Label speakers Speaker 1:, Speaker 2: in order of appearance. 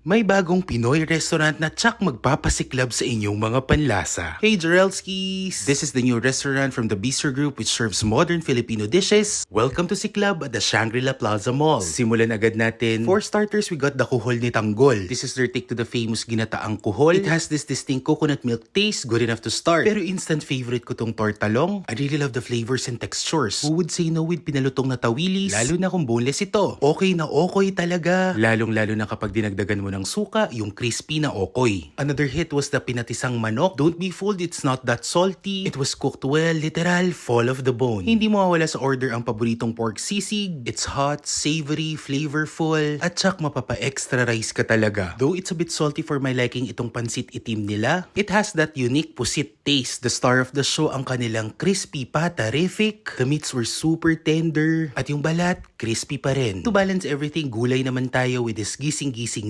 Speaker 1: May bagong Pinoy restaurant na tsak magpapasiklab sa inyong mga panlasa. Hey Jarelskis! This is the new restaurant from the Bistro Group which serves modern Filipino dishes. Welcome to Siklab at the Shangri-La Plaza Mall. Simulan agad natin. For starters, we got the kuhol ni Tanggol. This is their take to the famous ginataang kuhol. It has this distinct coconut milk taste, good enough to start. Pero instant favorite ko tong tortalong. I really love the flavors and textures. Who would say no with pinalutong na tawilis? Lalo na kung boneless ito. Okay na okay talaga. Lalong-lalo na kapag dinagdagan mo ng suka, yung crispy na okoy. Another hit was the pinatisang manok. Don't be fooled, it's not that salty. It was cooked well, literal, fall of the bone. Hindi mawawala sa order ang paboritong pork sisig. It's hot, savory, flavorful, at tsak mapapa-extra rice ka talaga. Though it's a bit salty for my liking itong pansit itim nila, it has that unique pusit taste. The star of the show ang kanilang crispy pa, terrific. The meats were super tender. At yung balat, crispy pa rin. To balance everything, gulay naman tayo with this gising-gising na